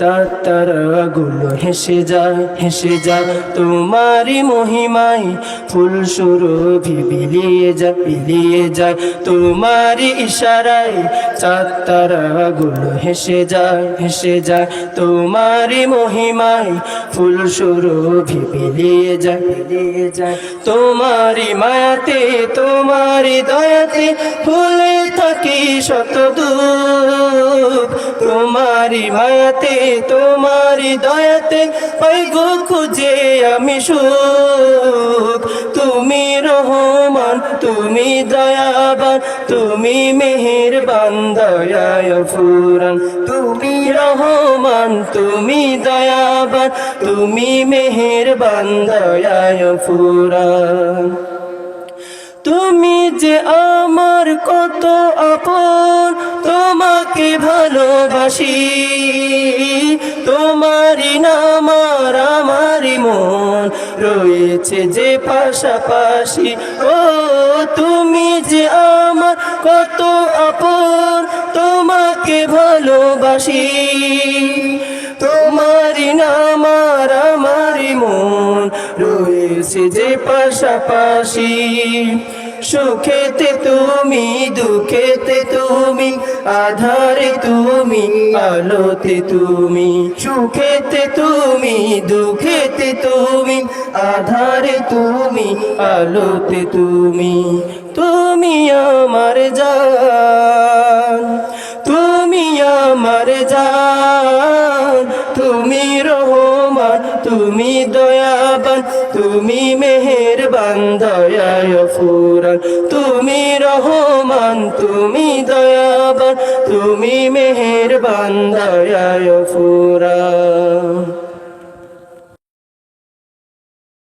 চারগুলো হেসে যায় হেসে যায় তোমারই মহিমায় ফুল সুরভি বিলিয়ে যায় বিলিয়ে যায় তোমারই ইশারায় চারগুলো হেসে যায় হেসে যায় তোমারই মহিমায় ফুল সুরভি বিলিয়ে যায় বিলিয়ে যায় তোমারই মায়াতে, তোমারই দয়াতে ফুলে থাকি শত দুঃখ তোমারই তোমারই দয়াতে পাই গো খুঁজে আমি সুখ। তুমি রহমান, তুমি দয়াবান, তুমি মেহেরবান, দয়ায় ফুরান। তুমি রহমান, তুমি দয়াবান, তুমি মেহেরবান, দয়ায় ফুরান। তুমি যে আমার কত আপন তোমাকে ভালোবাসি। তোমারই নাম আর আমারই মন রয়েছে যে পাশাপাশি। ও, তুমি যে আমার কত আপন, তোমাকে ভালোবাসি। তোমারই নাম আর আমারই মন রয়েছে যে পাশাপাশি। সুখেতে তুমি, দুঃখেতে তুমি, আধারে তুমি, আলোতে তুমি, সুখেতে তুমি, দুঃখেতে তুমি, আধারে তুমি, আলোতে তুমি তুমি আমার জান, তুমি আমার জান, তুমি রহমান, তুমি দয়াবান, তুমি মেহেরবান দয়ায় ফুরান। তুমি রহমান তুমি দয়াবান তুমি মেহের দয়ায় ফুরান।